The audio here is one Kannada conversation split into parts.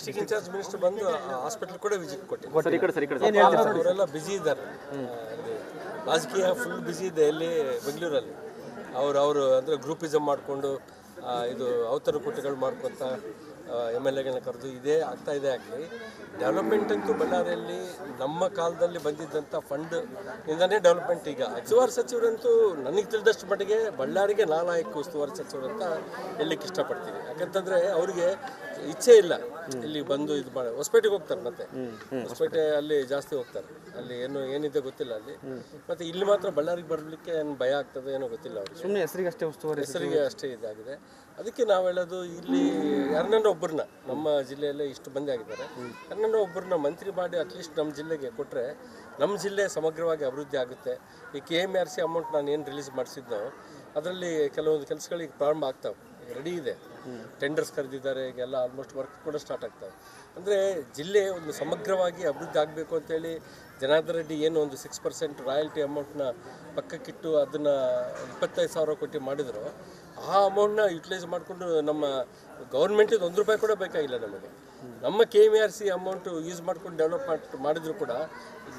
ಡಿಸ್ಟಿಕ್ ಇನ್ಚಾರ್ಜ್ ಮಿನಿಸ್ಟರ್ ಬಂದು ಹಾಸ್ಪಿಟಲ್ ಕೂಡ ವಿಸಿಟ್ ಕೊಟ್ಟಿದ್ದಾರೆ. ಅವರೆಲ್ಲ ಬ್ಯುಸಿ ಇದ್ದಾರೆ. ರಾಜಕೀಯ ಫುಲ್ ಬಿಸಿ ಇದೆ ಇಲ್ಲಿ ಬೆಂಗಳೂರಲ್ಲಿ. ಅವರು ಅವರು ಅಂದರೆ ಗ್ರೂಪಿಸಮ್ ಮಾಡಿಕೊಂಡು ಇದು ಅವತರಕೂಟಗಳು ಮಾಡ್ಕೊತ ಎಂ ಎಲ್ ಎಗಳನ್ನ ಕರೆದು ಇದೇ ಆಗ್ತಾ ಇದೆ ಆಗಲಿ. ಡೆವಲಪ್ಮೆಂಟ್ ಅಂತೂ ಬಳ್ಳಾರಿಯಲ್ಲಿ ನಮ್ಮ ಕಾಲದಲ್ಲಿ ಬಂದಿದ್ದಂಥ ಫಂಡ್ ಇಂದನೇ ಡೆವಲಪ್ಮೆಂಟ್ ಈಗ. ಉಸ್ತುವಾರಿ ಸಚಿವರಂತೂ ನನಗೆ ತಿಳಿದಷ್ಟು ಮಟ್ಟಿಗೆ ಬಳ್ಳಾರಿಗೆ ನಾಲಾಯಕ ಉಸ್ತುವಾರಿ ಸಚಿವರು ಅಂತ ಹೇಳಲಿಕ್ಕೆ ಇಷ್ಟಪಡ್ತೀನಿ. ಯಾಕಂತಂದರೆ ಅವರಿಗೆ ಇಚ್ಛೆ ಇಲ್ಲ. ಇಲ್ಲಿ ಬಂದು ಇದು ಮಾಡಿ ಹೊಸಪೇಟೆಗೆ ಹೋಗ್ತಾರೆ ಮತ್ತೆ. ಹೊಸಪೇಟೆ ಅಲ್ಲಿ ಜಾಸ್ತಿ ಹೋಗ್ತಾರೆ. ಅಲ್ಲಿ ಏನು ಏನಿದೆ ಗೊತ್ತಿಲ್ಲ ಅಲ್ಲಿ. ಮತ್ತೆ ಇಲ್ಲಿ ಮಾತ್ರ ಬಳ್ಳಾರಿಗೆ ಬರಲಿಕ್ಕೆ ಏನು ಭಯ ಆಗ್ತದೆ ಏನೋ ಗೊತ್ತಿಲ್ಲ ಅವ್ರಿಗೆ. ಸುಮ್ಮನೆ ಹೆಸರಿಗೆ ಅಷ್ಟೇ ಉಸ್ತುವಾರಿ ಹೆಸರಿಗೆ ಅಷ್ಟೇ ಇದಾಗಿದೆ. ಅದಕ್ಕೆ ನಾವು ಹೇಳೋದು ಇಲ್ಲಿ ಯಾರನ್ನ ಒಬ್ಬರನ್ನ ನಮ್ಮ ಜಿಲ್ಲೆಯಲ್ಲೇ ಇಷ್ಟು ಮಂದಿ ಆಗಿದ್ದಾರೆ. ಯಾರನ್ನ ಒಬ್ಬರನ್ನ ಮಂತ್ರಿ ಮಾಡಿ ಅಟ್ಲೀಸ್ಟ್ ನಮ್ಮ ಜಿಲ್ಲೆಗೆ ಕೊಟ್ಟರೆ ನಮ್ಮ ಜಿಲ್ಲೆ ಸಮಗ್ರವಾಗಿ ಅಭಿವೃದ್ಧಿ ಆಗುತ್ತೆ. ಈ K M R C amount ನಾನು ಏನು ರಿಲೀಸ್ ಮಾಡಿಸಿದ್ನೋ ಅದರಲ್ಲಿ ಕೆಲವೊಂದು ಕೆಲಸಗಳಿಗೆ ಪ್ರಾರಂಭ ಆಗ್ತಾವೆ. ರೆಡಿ ಇದೆ. ಟೆಂಡರ್ಸ್ ಕರೆದಿದ್ದಾರೆ, ಈಗೆಲ್ಲ ಆಲ್ಮೋಸ್ಟ್ ವರ್ಕ್ ಕೂಡ ಸ್ಟಾರ್ಟ್ ಆಗ್ತವೆ ಅಂದರೆ ಜಿಲ್ಲೆ ಒಂದು ಸಮಗ್ರವಾಗಿ ಅಭಿವೃದ್ಧಿ ಆಗಬೇಕು ಅಂತೇಳಿ ಜನಾರ್ದನ್ ರೆಡ್ಡಿ ಏನು ಒಂದು ಸಿಕ್ಸ್ ಪರ್ಸೆಂಟ್ ರಾಯಲ್ಟಿ ಅಮೌಂಟ್ನ ಪಕ್ಕಕ್ಕಿಟ್ಟು ಅದನ್ನು ಇಪ್ಪತ್ತೈದು ಸಾವಿರ ಕೋಟಿ ಮಾಡಿದ್ರು, ಆ ಅಮೌಂಟ್ನ ಯುಟಿಲೈಸ್ ಮಾಡಿಕೊಂಡು ನಮ್ಮ ಗೌರ್ಮೆಂಟಿಗೆ ಒಂದು ರೂಪಾಯಿ ಕೂಡ ಬೇಕಾಗಿಲ್ಲ ನಮಗೆ. ನಮ್ಮ K M R C amount use ಮಾಡ್ಕೊಂಡು ಡೆವಲಪ್ಮೆಂಟ್ ಮಾಡಿದ್ರು ಕೂಡ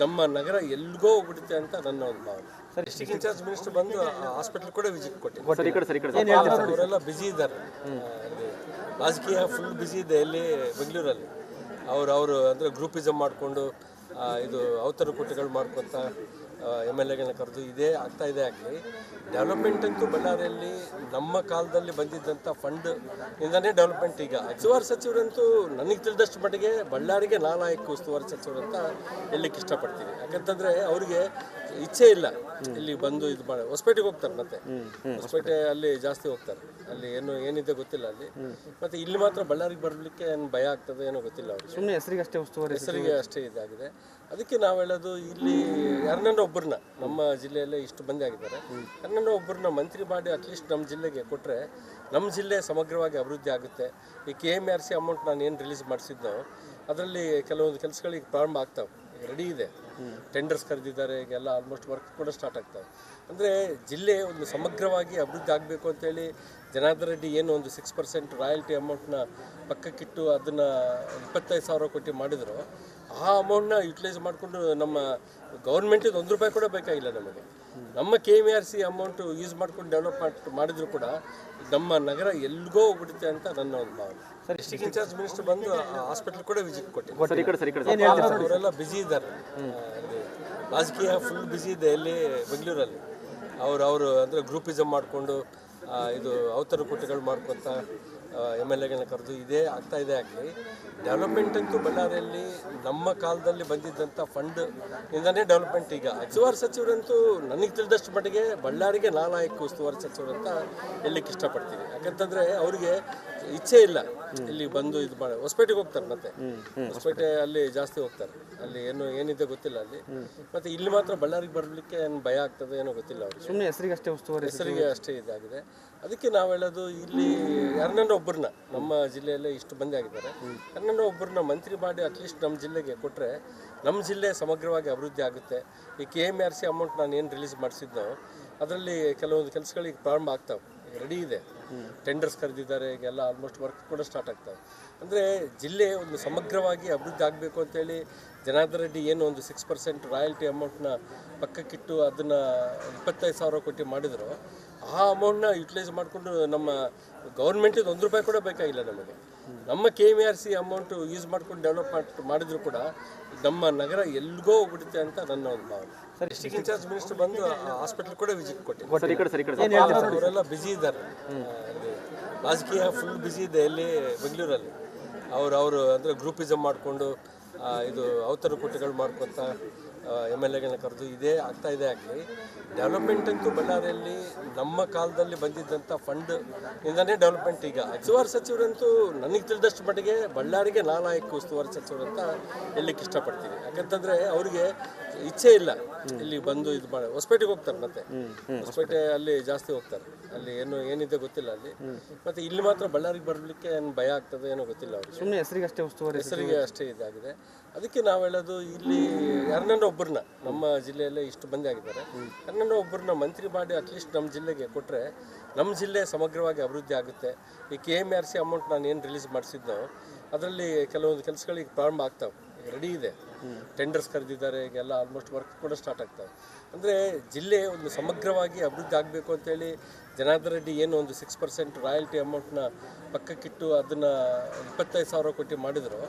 ನಮ್ಮ ನಗರ ಎಲ್ಲಿಗೋ ಹೋಗ್ಬಿಡುತ್ತೆ ಅಂತ ನನ್ನ ಒಂದು ಭಾವನೆ. ಡಿಸ್ಟಿಕ್ ಇನ್ಚಾರ್ಜ್ ಮಿನಿಸ್ಟರ್ ಬಂದು ಹಾಸ್ಪಿಟಲ್ ಕೂಡ ವಿಸಿಟ್ ಕೊಟ್ಟಿದ್ದಾರೆ. Sir sir sir. ಅವರೆಲ್ಲ ಬ್ಯುಸಿ ಇದ್ದಾರೆ. ರಾಜಕೀಯ ಫುಲ್ ಬ್ಯುಸಿ ಇದೆ ಎಲ್ಲಿ? ಬೆಂಗಳೂರಲ್ಲಿ. ಅವರು ಅವರು ಅಂದರೆ ಗ್ರೂಪಿಸಮ್ ಮಾಡಿಕೊಂಡು ಇದು ಅವತರಕೂಟಗಳು ಮಾಡ್ಕೊತ ಎಂ ಎಲ್ ಎಗಳನ್ನ ಕರೆದು ಇದೇ ಆಗ್ತಾ ಇದೆ ಆಗಲಿ. ಡೆವಲಪ್ಮೆಂಟ್ ಅಂತೂ ಬಳ್ಳಾರಿಯಲ್ಲಿ ನಮ್ಮ ಕಾಲದಲ್ಲಿ ಬಂದಿದ್ದಂಥ ಫಂಡ್ ಇಂದನೇ ಡೆವಲಪ್ಮೆಂಟ್ ಈಗ. ಉಸ್ತುವಾರಿ ಸಚಿವರಂತೂ ನನಗೆ ತಿಳಿದಷ್ಟು ಮಟ್ಟಿಗೆ ಬಳ್ಳಾರಿಗೆ ನಾಲಾಯಕ ಉಸ್ತುವಾರಿ ಸಚಿವರು ಅಂತ ಹೇಳಲಿಕ್ಕೆ ಇಷ್ಟಪಡ್ತೀನಿ. ಯಾಕಂತಂದರೆ ಅವರಿಗೆ ಇಚ್ಛೆ ಇಲ್ಲ. ಇಲ್ಲಿ ಬಂದು ಇದು ಮಾಡಿ ಹೊಸಪೇಟೆಗೆ ಹೋಗ್ತಾರೆ ಮತ್ತೆ. ಹೊಸಪೇಟೆ ಅಲ್ಲಿ ಜಾಸ್ತಿ ಹೋಗ್ತಾರೆ. ಅಲ್ಲಿ ಏನು ಏನಿದೆ ಗೊತ್ತಿಲ್ಲ ಅಲ್ಲಿ. ಮತ್ತೆ ಇಲ್ಲಿ ಮಾತ್ರ ಬಳ್ಳಾರಿಗೆ ಬರಲಿಕ್ಕೆ ಏನು ಭಯ ಆಗ್ತದೆ ಏನೋ ಗೊತ್ತಿಲ್ಲ ಅವ್ರಿಗೆ. ಸುಮ್ಮನೆ ಹೆಸರಿಗೆ ಅಷ್ಟೇ ಉಸ್ತುವಾರಿ ಹೆಸರಿಗೆ ಅಷ್ಟೇ ಇದಾಗಿದೆ. ಅದಕ್ಕೆ ನಾವು ಹೇಳೋದು ಇಲ್ಲಿ ಯಾರನ್ನ ಒಬ್ಬರನ್ನ ನಮ್ಮ ಜಿಲ್ಲೆಯಲ್ಲೇ ಇಷ್ಟು ಮಂದಿ ಆಗಿದ್ದಾರೆ. ಯಾರನ್ನ ಒಬ್ಬರನ್ನ ಮಂತ್ರಿ ಮಾಡಿ ಅಟ್ಲೀಸ್ಟ್ ನಮ್ಮ ಜಿಲ್ಲೆಗೆ ಕೊಟ್ಟರೆ ನಮ್ಮ ಜಿಲ್ಲೆ ಸಮಗ್ರವಾಗಿ ಅಭಿವೃದ್ಧಿ ಆಗುತ್ತೆ. ಈ K M R C amount ನಾನು ಏನು ರಿಲೀಸ್ ಮಾಡಿಸಿದ್ನೋ ಅದರಲ್ಲಿ ಕೆಲವೊಂದು ಕೆಲಸಗಳಿಗೆ ಪ್ರಾರಂಭ ಆಗ್ತಾವೆ. ರೆಡಿ ಇದೆ. ಟೆಂಡರ್ಸ್ ಕರೆದಿದ್ದಾರೆ, ಈಗೆಲ್ಲ ಆಲ್ಮೋಸ್ಟ್ ವರ್ಕ್ ಕೂಡ ಸ್ಟಾರ್ಟ್ ಆಗ್ತವೆ ಅಂದರೆ ಜಿಲ್ಲೆ ಒಂದು ಸಮಗ್ರವಾಗಿ ಅಭಿವೃದ್ಧಿ ಆಗಬೇಕು ಅಂತೇಳಿ ಜನಾರ್ದನ್ ರೆಡ್ಡಿ ಏನು ಒಂದು ಸಿಕ್ಸ್ ಪರ್ಸೆಂಟ್ ರಾಯಲ್ಟಿ ಅಮೌಂಟ್ನ ಪಕ್ಕಕ್ಕಿಟ್ಟು ಅದನ್ನು ಇಪ್ಪತ್ತೈದು ಸಾವಿರ ಕೋಟಿ ಮಾಡಿದ್ರು. ಆ ಅಮೌಂಟ್ನ ಯುಟಿಲೈಸ್ ಮಾಡಿಕೊಂಡು ನಮ್ಮ ಗೌರ್ಮೆಂಟಿಗೆ ಒಂದು ರೂಪಾಯಿ ಕೂಡ ಬೇಕಾಗಿಲ್ಲ ನಮಗೆ. ನಮ್ಮ K M R C amount use ಮಾಡ್ಕೊಂಡು ಡೆವಲಪ್ಮೆಂಟ್ ಮಾಡಿದ್ರು ಕೂಡ ನಮ್ಮ ನಗರ ಎಲ್ಲಿಗೋ ಹೋಗ್ಬಿಡುತ್ತೆ ಅಂತ ನನ್ನ ಒಂದು ಭಾವನೆ. ಡಿಸ್ಟಿಕ್ ಇನ್ಚಾರ್ಜ್ ಮಿನಿಸ್ಟರ್ ಬಂದು ಹಾಸ್ಪಿಟಲ್ ಕೂಡ ವಿಸಿಟ್ ಕೊಟ್ಟಿದ್ದಾರೆ. ಅವರೆಲ್ಲ ಬ್ಯುಸಿ ಇದ್ದಾರೆ. ರಾಜಕೀಯ ಫುಲ್ ಬ್ಯುಸಿ ಇದೆ ಇಲ್ಲಿ ಬೆಂಗಳೂರಲ್ಲಿ. ಅವರು ಅವರು ಅಂದರೆ ಗ್ರೂಪಿಸಮ್ ಮಾಡಿಕೊಂಡು ಇದು ಅವತರಕೂಟಗಳು ಮಾಡ್ಕೊತ ಎಂ ಎಲ್ ಎಗಳನ್ನ ಕರೆದು ಇದೇ ಆಗ್ತಾ ಇದೆ ಆಗಲಿ. ಡೆವಲಪ್ಮೆಂಟ್ ಅಂತೂ ಬಳ್ಳಾರಿಯಲ್ಲಿ ನಮ್ಮ ಕಾಲದಲ್ಲಿ ಬಂದಿದ್ದಂಥ ಫಂಡ್ ಇಂದನೇ ಡೆವಲಪ್ಮೆಂಟ್ ಈಗ. ಉಸ್ತುವಾರಿ ಸಚಿವರಂತೂ ನನಗೆ ತಿಳಿದಷ್ಟು ಮಟ್ಟಿಗೆ ಬಳ್ಳಾರಿಗೆ ನಾಲಾಯಕ ಉಸ್ತುವಾರಿ ಸಚಿವರು ಅಂತ ಹೇಳಲಿಕ್ಕೆ ಇಷ್ಟಪಡ್ತೀನಿ. ಯಾಕಂತಂದರೆ ಅವರಿಗೆ ಇಚ್ಛೆ ಇಲ್ಲ. ಇಲ್ಲಿ ಬಂದು ಇದು ಮಾಡಿ ಹೊಸಪೇಟೆಗೆ ಹೋಗ್ತಾರೆ ಮತ್ತೆ. ಹೊಸಪೇಟೆ ಅಲ್ಲಿ ಜಾಸ್ತಿ ಹೋಗ್ತಾರೆ. ಅಲ್ಲಿ ಏನು ಏನಿದೆ ಗೊತ್ತಿಲ್ಲ ಅಲ್ಲಿ. ಮತ್ತೆ ಇಲ್ಲಿ ಮಾತ್ರ ಬಳ್ಳಾರಿಗೆ ಬರಲಿಕ್ಕೆ ಏನು ಭಯ ಆಗ್ತದೆ ಏನೋ ಗೊತ್ತಿಲ್ಲ ಅವ್ರಿಗೆ. ಸುಮ್ಮನೆ ಹೆಸರಿಗೆ ಅಷ್ಟೇ ಉಸ್ತುವಾರಿ ಹೆಸರಿಗೆ ಅಷ್ಟೇ ಇದಾಗಿದೆ. ಅದಕ್ಕೆ ನಾವು ಹೇಳೋದು ಇಲ್ಲಿ ಯಾರನ್ನ ಒಬ್ಬರನ್ನ ನಮ್ಮ ಜಿಲ್ಲೆಯಲ್ಲೇ ಇಷ್ಟು ಮಂದಿ ಆಗಿದ್ದಾರೆ. ನನ್ನನ್ನು ಒಬ್ಬರನ್ನ ಮಂತ್ರಿ ಮಾಡಿ ಅಟ್ಲೀಸ್ಟ್ ನಮ್ಮ ಜಿಲ್ಲೆಗೆ ಕೊಟ್ಟರೆ ನಮ್ಮ ಜಿಲ್ಲೆ ಸಮಗ್ರವಾಗಿ ಅಭಿವೃದ್ಧಿ ಆಗುತ್ತೆ. ಈ K M R C amount ನಾನು ಏನು ರಿಲೀಸ್ ಮಾಡಿಸಿದ್ದೋ ಅದರಲ್ಲಿ ಕೆಲವೊಂದು ಕೆಲಸಗಳಿಗೆ ಪ್ರಾರಂಭ ಆಗ್ತಾವೆ. ರೆಡಿ ಇದೆ. ಟೆಂಡರ್ಸ್ ಕರೆದಿದ್ದಾರೆ. ಈಗೆಲ್ಲ ಆಲ್ಮೋಸ್ಟ್ ವರ್ಕ್ ಕೂಡ ಸ್ಟಾರ್ಟ್ ಆಗ್ತವೆ. ಅಂದರೆ ಜಿಲ್ಲೆ ಒಂದು ಸಮಗ್ರವಾಗಿ ಅಭಿವೃದ್ಧಿ ಆಗಬೇಕು ಅಂತೇಳಿ ಜನಾರ್ದನ್ ರೆಡ್ಡಿ ಏನು ಒಂದು ಸಿಕ್ಸ್ ಪರ್ಸೆಂಟ್ ರಾಯಲ್ಟಿ ಅಮೌಂಟ್ನ ಪಕ್ಕಕ್ಕಿಟ್ಟು ಅದನ್ನು ಇಪ್ಪತ್ತೈದು ಸಾವಿರ ಕೋಟಿ ಮಾಡಿದ್ರು. ಆ ಅಮೌಂಟ್ನ ಯುಟಿಲೈಸ್ ಮಾಡಿಕೊಂಡು ನಮ್ಮ ಗೌರ್ಮೆಂಟಿಗೆ ಒಂದು ರೂಪಾಯಿ ಕೂಡ ಬೇಕಾಗಿಲ್ಲ ನಮಗೆ. ನಮ್ಮ K M R C amount use ಮಾಡ್ಕೊಂಡು ಡೆವಲಪ್ಮೆಂಟ್ ಮಾಡಿದ್ರು ಕೂಡ ನಮ್ಮ ನಗರ ಎಲ್ಲಿಗೋ ಹೋಗ್ಬಿಡುತ್ತೆ ಅಂತ ನನ್ನ ಒಂದು ಭಾವನೆ. ಡಿಸ್ಟಿಕ್ ಇನ್ಚಾರ್ಜ್ ಮಿನಿಸ್ಟರ್ ಬಂದು ಹಾಸ್ಪಿಟಲ್ ಕೂಡ ವಿಸಿಟ್ ಕೊಟ್ಟಿದ್ದಾರೆ. ಅವರೆಲ್ಲ ಬ್ಯುಸಿ ಇದ್ದಾರೆ. ರಾಜಕೀಯ ಫುಲ್ ಬ್ಯುಸಿ ಇದೆ ಇಲ್ಲಿ ಬೆಂಗಳೂರಲ್ಲಿ ಅವ್ರು ಅವರು ಅಂದರೆ ಗ್ರೂಪಿಸಮ್ ಮಾಡಿಕೊಂಡು ಇದು ಅವತರಕೂಟಗಳು ಮಾಡ್ಕೊತ ಎಂ ಎಲ್ ಎಗಳನ್ನ ಕರೆದು ಇದೇ ಆಗ್ತಾ ಇದೆ ಆಗಲಿ. ಡೆವಲಪ್ಮೆಂಟ್ ಅಂತೂ ಬಳ್ಳಾರಿಯಲ್ಲಿ ನಮ್ಮ ಕಾಲದಲ್ಲಿ ಬಂದಿದ್ದಂಥ ಫಂಡ್ ಇಂದನೇ ಡೆವಲಪ್ಮೆಂಟ್ ಈಗ. ಉಸ್ತುವಾರಿ ಸಚಿವರಂತೂ ನನಗೆ ತಿಳಿದಷ್ಟು ಮಟ್ಟಿಗೆ ಬಳ್ಳಾರಿಗೆ ನಾಲಾಯಕ ಉಸ್ತುವಾರಿ ಸಚಿವರು ಅಂತ ಹೇಳಲಿಕ್ಕೆ ಇಷ್ಟಪಡ್ತೀನಿ. ಯಾಕಂತಂದರೆ ಅವರಿಗೆ ಇಚ್ಛೆ ಇಲ್ಲ. ಇಲ್ಲಿ ಬಂದು ಇದು ಮಾಡಿ ಹೊಸಪೇಟೆಗೆ ಹೋಗ್ತಾರೆ ಮತ್ತೆ. ಹೊಸಪೇಟೆ. ಅಲ್ಲಿ ಜಾಸ್ತಿ ಹೋಗ್ತಾರೆ. ಅಲ್ಲಿ ಏನು ಏನಿದೆ ಗೊತ್ತಿಲ್ಲ ಅಲ್ಲಿ. ಮತ್ತೆ ಇಲ್ಲಿ ಮಾತ್ರ ಬಳ್ಳಾರಿಗೆ ಬರಲಿಕ್ಕೆ ಏನು ಭಯ ಆಗ್ತದೆ ಏನೋ ಗೊತ್ತಿಲ್ಲ ಅವ್ರಿಗೆ. ಸುಮ್ಮನೆ ಹೆಸರಿಗೆ ಅಷ್ಟೇ ಉಸ್ತುವಾರಿ ಹೆಸರಿಗೆ ಅಷ್ಟೇ ಇದಾಗಿದೆ. ಅದಕ್ಕೆ ನಾವು ಹೇಳೋದು ಇಲ್ಲಿ ಯಾರನ್ನ ಒಬ್ಬರನ್ನ ನಮ್ಮ ಜಿಲ್ಲೆಯಲ್ಲೇ ಇಷ್ಟು ಮಂದಿ ಆಗಿದ್ದಾರೆ. ಯಾರನ್ನ ಒಬ್ಬರನ್ನ ಮಂತ್ರಿ ಮಾಡಿ ಅಟ್ಲೀಸ್ಟ್ ನಮ್ಮ ಜಿಲ್ಲೆಗೆ ಕೊಟ್ಟರೆ ನಮ್ಮ ಜಿಲ್ಲೆ ಸಮಗ್ರವಾಗಿ ಅಭಿವೃದ್ಧಿ ಆಗುತ್ತೆ. ಈ K M R C amount ನಾನು ಏನು ರಿಲೀಸ್ ಮಾಡಿಸಿದ್ದೋ ಅದರಲ್ಲಿ ಕೆಲವೊಂದು ಕೆಲಸಗಳಿಗೆ ಪ್ರಾರಂಭ ಆಗ್ತಾವೆ. ರೆಡಿ ಇದೆ. ಟೆಂಡರ್ಸ್ ಕರೆದಿದ್ದಾರೆ, ಈಗೆಲ್ಲ ಆಲ್ಮೋಸ್ಟ್ ವರ್ಕ್ ಕೂಡ ಸ್ಟಾರ್ಟ್ ಆಗ್ತವೆ ಅಂದರೆ ಜಿಲ್ಲೆ ಒಂದು ಸಮಗ್ರವಾಗಿ ಅಭಿವೃದ್ಧಿ ಆಗಬೇಕು ಅಂತೇಳಿ ಜನಾರ್ದನ್ ರೆಡ್ಡಿ ಏನು ಒಂದು ಸಿಕ್ಸ್ ಪರ್ಸೆಂಟ್ ರಾಯಲ್ಟಿ ಅಮೌಂಟ್ನ ಪಕ್ಕಕ್ಕಿಟ್ಟು ಅದನ್ನು ಇಪ್ಪತ್ತೈದು ಸಾವಿರ ಕೋಟಿ ಮಾಡಿದ್ರು,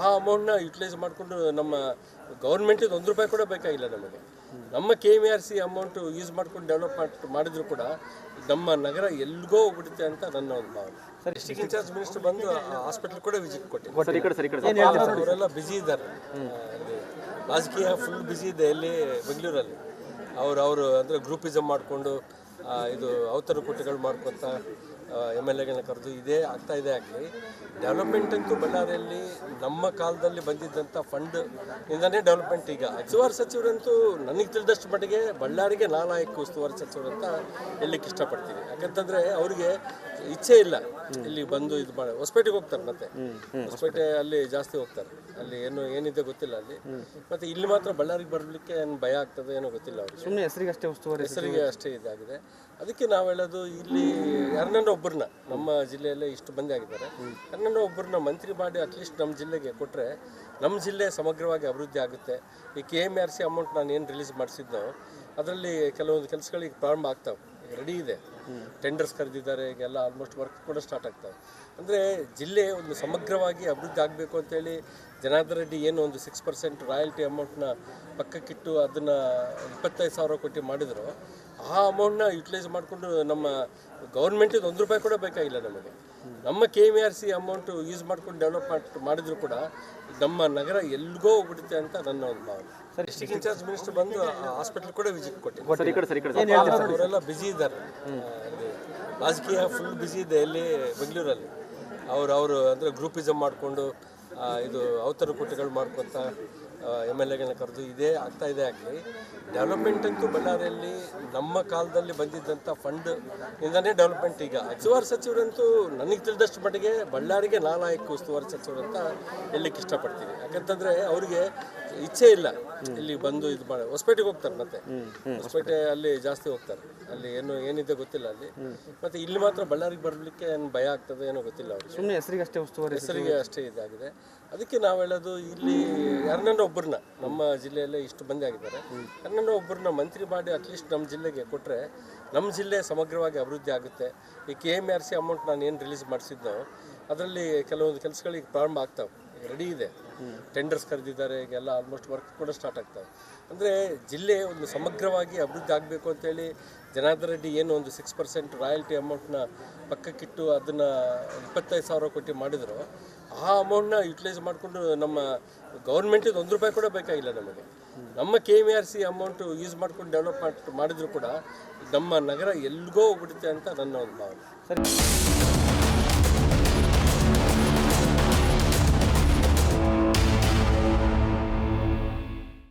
ಆ ಅಮೌಂಟ್ನ ಯುಟಿಲೈಸ್ ಮಾಡಿಕೊಂಡು ನಮ್ಮ ಗೌರ್ಮೆಂಟಿಗೆ ಒಂದು ರೂಪಾಯಿ ಕೂಡ ಬೇಕಾಗಿಲ್ಲ ನಮಗೆ. ನಮ್ಮ K M R C amount use ಮಾಡ್ಕೊಂಡು ಡೆವಲಪ್ಮೆಂಟ್ ಮಾಡಿದ್ರು ಕೂಡ ನಮ್ಮ ನಗರ ಎಲ್ಲಿಗೋ ಹೋಗ್ಬಿಡುತ್ತೆ ಅಂತ ನನ್ನ ಒಂದು ಭಾವನೆ. ಡಿಸ್ಟಿಕ್ ಇನ್ಚಾರ್ಜ್ ಮಿನಿಸ್ಟರ್ ಬಂದು ಹಾಸ್ಪಿಟಲ್ ಕೂಡ ವಿಸಿಟ್ ಕೊಟ್ಟಿದ್ದಾರೆ. ಅವರೆಲ್ಲ ಬ್ಯುಸಿ ಇದ್ದಾರೆ. ರಾಜಕೀಯ ಫುಲ್ ಬ್ಯುಸಿ ಇದೆ ಇಲ್ಲಿ ಬೆಂಗಳೂರಲ್ಲಿ ಅವರು ಅವರು ಅಂದರೆ ಗ್ರೂಪಿಸಮ್ ಮಾಡಿಕೊಂಡು ಇದು ಅವತರಕೂಟಗಳು ಮಾಡ್ಕೊತ ಎಂ ಎಲ್ ಎಗಳನ್ನ ಕರೆದು ಇದೇ ಆಗ್ತಾ ಇದೆ ಆಗಲಿ. ಡೆವಲಪ್ಮೆಂಟ್ ಅಂತೂ ಬಳ್ಳಾರಿಯಲ್ಲಿ ನಮ್ಮ ಕಾಲದಲ್ಲಿ ಬಂದಿದ್ದಂಥ ಫಂಡ್ ಇಂದನೇ ಡೆವಲಪ್ಮೆಂಟ್ ಈಗ. ಉಸ್ತುವಾರಿ ಸಚಿವರಂತೂ ನನಗೆ ತಿಳಿದಷ್ಟು ಮಟ್ಟಿಗೆ ಬಳ್ಳಾರಿಗೆ ನಾಲಾಯಕ ಉಸ್ತುವಾರಿ ಸಚಿವರು ಅಂತ ಹೇಳಲಿಕ್ಕೆ ಇಷ್ಟಪಡ್ತೀನಿ. ಯಾಕಂತಂದರೆ ಅವರಿಗೆ ಇಚ್ಛೆ ಇಲ್ಲ. ಇಲ್ಲಿ ಬಂದು ಇದು ಮಾಡಿ ಹೊಸಪೇಟೆಗೆ ಹೋಗ್ತಾರೆ ಮತ್ತೆ. ಹೊಸಪೇಟೆ. ಅಲ್ಲಿ ಜಾಸ್ತಿ ಹೋಗ್ತಾರೆ. ಅಲ್ಲಿ ಏನು ಏನಿದೆ ಗೊತ್ತಿಲ್ಲ ಅಲ್ಲಿ. ಮತ್ತೆ ಇಲ್ಲಿ ಮಾತ್ರ ಬಳ್ಳಾರಿಗೆ ಬರಲಿಕ್ಕೆ ಏನು ಭಯ ಆಗ್ತದೆ ಏನೋ ಗೊತ್ತಿಲ್ಲ ಅವ್ರಿಗೆ. ಸುಮ್ಮನೆ ಹೆಸರಿಗೆ ಅಷ್ಟೇ ಉಸ್ತುವಾರಿ ಹೆಸರಿಗೆ ಅಷ್ಟೇ ಇದಾಗಿದೆ. ಅದಕ್ಕೆ ನಾವು ಹೇಳೋದು, ಇಲ್ಲಿ ಯಾರನ್ನ ಒಬ್ಬರನ್ನ ನಮ್ಮ ಜಿಲ್ಲೆಯಲ್ಲೇ ಇಷ್ಟು ಮಂದಿ ಆಗಿದ್ದಾರೆ. ಯಾರನ್ನ ಒಬ್ಬರನ್ನ ಮಂತ್ರಿ ಮಾಡಿ ಅಟ್ಲೀಸ್ಟ್ ನಮ್ಮ ಜಿಲ್ಲೆಗೆ ಕೊಟ್ಟರೆ ನಮ್ಮ ಜಿಲ್ಲೆ ಸಮಗ್ರವಾಗಿ ಅಭಿವೃದ್ಧಿ ಆಗುತ್ತೆ. ಈ K M R C amount ನಾನು ಏನು ರಿಲೀಸ್ ಮಾಡಿಸಿದ್ದೋ ಅದರಲ್ಲಿ ಕೆಲವೊಂದು ಕೆಲಸಗಳಿಗೆ ಪ್ರಾರಂಭ ಆಗ್ತಾವೆ. ರೆಡಿ ಇದೆ. ಟೆಂಡರ್ಸ್ ಕರೆದಿದ್ದಾರೆ, ಈಗೆಲ್ಲ ಆಲ್ಮೋಸ್ಟ್ ವರ್ಕ್ ಕೂಡ ಸ್ಟಾರ್ಟ್ ಆಗ್ತವೆ. ಅಂದರೆ ಜಿಲ್ಲೆ ಒಂದು ಸಮಗ್ರವಾಗಿ ಅಭಿವೃದ್ಧಿ ಆಗಬೇಕು ಅಂತೇಳಿ ಜನಾರ್ದನ್ ರೆಡ್ಡಿ ಏನು ಒಂದು ಸಿಕ್ಸ್ ಪರ್ಸೆಂಟ್ ರಾಯಲ್ಟಿ ಅಮೌಂಟ್ನ ಪಕ್ಕಕ್ಕಿಟ್ಟು ಅದನ್ನು ಇಪ್ಪತ್ತೈದು ಸಾವಿರ ಕೋಟಿ ಮಾಡಿದ್ರು. ಆ ಅಮೌಂಟ್ನ ಯುಟಿಲೈಸ್ ಮಾಡಿಕೊಂಡು ನಮ್ಮ ಗೌರ್ಮೆಂಟಿಗೆ ಒಂದು ರೂಪಾಯಿ ಕೂಡ ಬೇಕಾಗಿಲ್ಲ ನಮಗೆ. ನಮ್ಮ K M R C amount use ಮಾಡ್ಕೊಂಡು ಡೆವಲಪ್ ಮಾಡಿದ್ರು ಕೂಡ ನಮ್ಮ ನಗರ ಎಲ್ಲಿಗೋ ಹೋಗ್ಬಿಡುತ್ತೆ ಅಂತ ನನ್ನ ಒಂದು ಭಾವನೆ. ಡಿಸ್ಟಿಕ್ ಇನ್ಚಾರ್ಜ್ ಮಿನಿಸ್ಟರ್ ಬಂದು ಹಾಸ್ಪಿಟಲ್ ಕೂಡ ವಿಸಿಟ್ ಕೊಟ್ಟಿದ್ದಾರೆ ಸರ್ ಸರ್ ಅವರೆಲ್ಲ ಬ್ಯುಸಿ ಇದ್ದಾರೆ. ರಾಜಕೀಯ ಫುಲ್ ಬ್ಯುಸಿ ಇದೆ ಇಲ್ಲಿ ಬೆಂಗಳೂರಲ್ಲಿ ಅವರು ಅವರು ಅಂದರೆ ಗ್ರೂಪಿಸಮ್ ಮಾಡಿಕೊಂಡು ಇದು ಅವತರಕೂಟಗಳು ಮಾಡ್ಕೊತ ಎಂ ಎಲ್ ಎಗಳನ್ನ ಕರೆದು ಇದೇ ಆಗ್ತಾ ಇದೆ ಆಗಲಿ. ಡೆವಲಪ್ಮೆಂಟ್ ಅಂತೂ ಬಳ್ಳಾರಿಯಲ್ಲಿ ನಮ್ಮ ಕಾಲದಲ್ಲಿ ಬಂದಿದ್ದಂಥ ಫಂಡ್ ಇಂದನೇ ಡೆವಲಪ್ಮೆಂಟ್ ಈಗ. ಉಸ್ತುವಾರಿ ಸಚಿವರಂತೂ ನನಗೆ ತಿಳಿದಷ್ಟು ಮಟ್ಟಿಗೆ ಬಳ್ಳಾರಿಗೆ ನಾಲಾಯಕ ಉಸ್ತುವಾರಿ ಸಚಿವರು ಅಂತ ಹೇಳಲಿಕ್ಕೆ ಇಷ್ಟಪಡ್ತೀನಿ. ಯಾಕಂತಂದರೆ ಅವರಿಗೆ ಇಚ್ಛೆ ಇಲ್ಲ. ಇಲ್ಲಿ ಬಂದು ಇದು ಮಾಡಿ ಹೊಸಪೇಟೆಗೆ ಹೋಗ್ತಾರೆ ಮತ್ತೆ. ಹೊಸಪೇಟೆ ಅಲ್ಲಿ ಜಾಸ್ತಿ ಹೋಗ್ತಾರೆ. ಅಲ್ಲಿ ಏನು ಏನಿದೆ ಗೊತ್ತಿಲ್ಲ ಅಲ್ಲಿ. ಮತ್ತೆ ಇಲ್ಲಿ ಮಾತ್ರ ಬಳ್ಳಾರಿಗೆ ಬರಲಿಕ್ಕೆ ಏನು ಭಯ ಆಗ್ತದೆ ಏನೋ ಗೊತ್ತಿಲ್ಲ ಅವ್ರಿಗೆ. ಸುಮ್ಮನೆ ಹೆಸರಿಗಷ್ಟೇ ಉಸ್ತುವಾರಿ ಹೆಸರಿಗೆ ಅಷ್ಟೇ ಇದಾಗಿದೆ. ಅದಕ್ಕೆ ನಾವು ಹೇಳೋದು ಇಲ್ಲಿ ಯಾರನ್ನ ಒಬ್ಬರನ್ನ ನಮ್ಮ ಜಿಲ್ಲೆಯಲ್ಲೇ ಇಷ್ಟು ಮಂದಿ ಆಗಿದ್ದಾರೆ. ಕನ್ನಡ ಒಬ್ಬರನ್ನ ಮಂತ್ರಿ ಮಾಡಿ ಅಟ್ಲೀಸ್ಟ್ ನಮ್ಮ ಜಿಲ್ಲೆಗೆ ಕೊಟ್ಟರೆ ನಮ್ಮ ಜಿಲ್ಲೆ ಸಮಗ್ರವಾಗಿ ಅಭಿವೃದ್ಧಿ ಆಗುತ್ತೆ. ಈ K M R C amount ನಾನು ಏನು ರಿಲೀಸ್ ಮಾಡಿಸಿದ್ನೋ ಅದರಲ್ಲಿ ಕೆಲವೊಂದು ಕೆಲಸಗಳಿಗೆ ಪ್ರಾರಂಭ ಆಗ್ತಾವೆ. ರೆಡಿ ಇದೆ. ಟೆಂಡರ್ಸ್ ಕರೆದಿದ್ದಾರೆ. ಈಗೆಲ್ಲ ಆಲ್ಮೋಸ್ಟ್ ವರ್ಕ್ ಕೂಡ ಸ್ಟಾರ್ಟ್ ಆಗ್ತವೆ. ಅಂದರೆ ಜಿಲ್ಲೆ ಒಂದು ಸಮಗ್ರವಾಗಿ ಅಭಿವೃದ್ಧಿ ಆಗಬೇಕು ಅಂತೇಳಿ ಜನಾರ್ದನ್ ರೆಡ್ಡಿ ಏನು ಒಂದು ಸಿಕ್ಸ್ ಪರ್ಸೆಂಟ್ ರಾಯಲ್ಟಿ ಅಮೌಂಟ್ನ ಪಕ್ಕಕ್ಕಿಟ್ಟು ಅದನ್ನು ಇಪ್ಪತ್ತೈದು ಸಾವಿರ ಕೋಟಿ ಮಾಡಿದ್ರು. ಆ ಅಮೌಂಟ್ನ ಯುಟಿಲೈಸ್ ಮಾಡಿಕೊಂಡು ನಮ್ಮ ಗೌರ್ಮೆಂಟಿಗೆ ಒಂದು ರೂಪಾಯಿ ಕೂಡ ಬೇಕಾಗಿಲ್ಲ ನಮಗೆ. ನಮ್ಮ K M R C amount use ಮಾಡ್ಕೊಂಡು ಡೆವಲಪ್ ಮಾಡಿದ್ರು ಕೂಡ ನಮ್ಮ ನಗರ ಎಲ್ಲಿಗೋ ಹೋಗ್ಬಿಡುತ್ತೆ ಅಂತ ನನ್ನ ಒಂದು ಭಾವನೆ. ಸರ್.